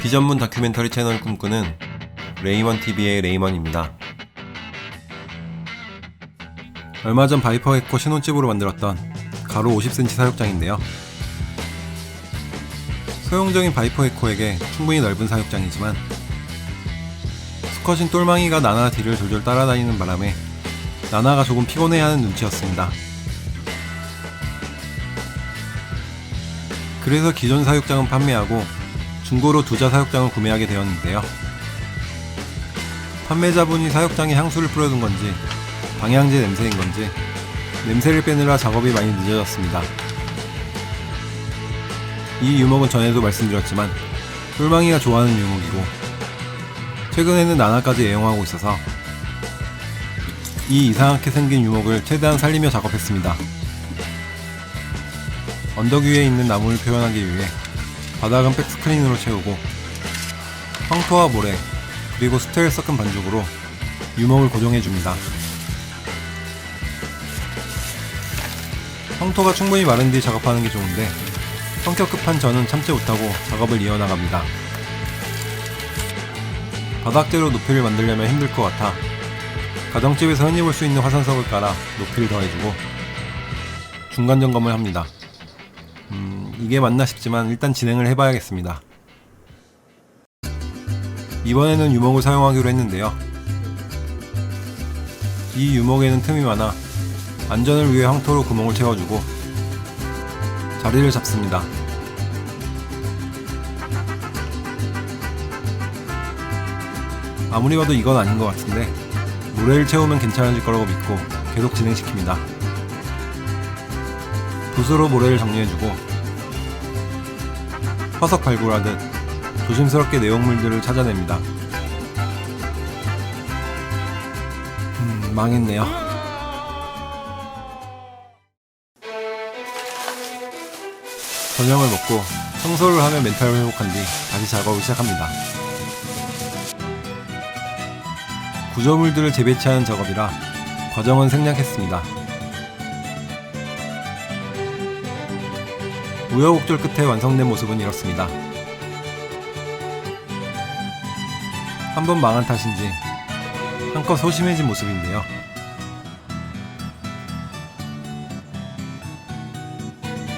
비전문 다큐멘터리 채널 꿈꾸는 레이먼 TV의 레이먼입니다. 얼마 전 바이퍼 에코 신혼집으로 만들었던 가로 50cm 사육장인데요. 소형적인 바이퍼 에코에게 충분히 넓은 사육장이지만 수컷인 똘망이가 나나 뒤를 졸졸 따라다니는 바람에 나나가 조금 피곤해하는 눈치였습니다. 그래서 기존 사육장은 판매하고 중고로 두자 사육장을 구매하게 되었는데요. 판매자분이 사육장에 향수를 뿌려둔 건지 방향제 냄새인 건지 냄새를 빼느라 작업이 많이 늦어졌습니다. 이 유목은 전에도 말씀드렸지만 똘망이가 좋아하는 유목이고 최근에는 나나까지 애용하고 있어서 이 이상하게 생긴 유목을 최대한 살리며 작업했습니다. 언덕 위에 있는 나무를 표현하기 위해 바닥은 백스크린으로 채우고 황토와 모래 그리고 수태를 섞은 반죽으로 유목을 고정해줍니다. 황토가 충분히 마른 뒤 작업하는 게 좋은데 성격 급한 저는 참지 못하고 작업을 이어나갑니다. 바닥재로 높이를 만들려면 힘들 것 같아 가정집에서 흔히 볼 수 있는 화산석을 깔아 높이를 더해주고 중간 점검을 합니다. 음, 이게 맞나 싶지만 일단 진행을 해봐야겠습니다. 이번에는 유목을 사용하기로 했는데요. 이 유목에는 틈이 많아 안전을 위해 황토로 구멍을 채워주고 자리를 잡습니다. 아무리 봐도 이건 아닌 것 같은데 모래를 채우면 괜찮아질 거라고 믿고 계속 진행시킵니다. 붓으로 모래를 정리해주고 화석 발굴하듯 조심스럽게 내용물들을 찾아냅니다. 음, 망했네요. 저녁을 먹고 청소를 하며 멘탈을 회복한 뒤 다시 작업을 시작합니다. 구조물들을 재배치하는 작업이라 과정은 생략했습니다. 우여곡절 끝에 완성된 모습은 이렇습니다. 한 번 망한 탓인지 한껏 소심해진 모습인데요.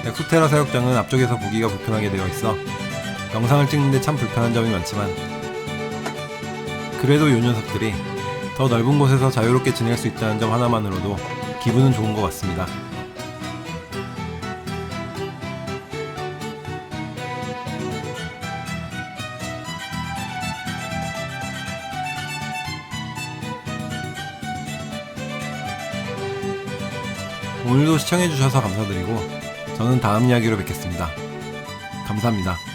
엑소테라 사육장은 앞쪽에서 보기가 불편하게 되어 있어 영상을 찍는데 참 불편한 점이 많지만 그래도 요 녀석들이 더 넓은 곳에서 자유롭게 지낼 수 있다는 점 하나만으로도 기분은 좋은 것 같습니다. 오늘도 시청해주셔서 감사드리고 저는 다음 이야기로 뵙겠습니다. 감사합니다.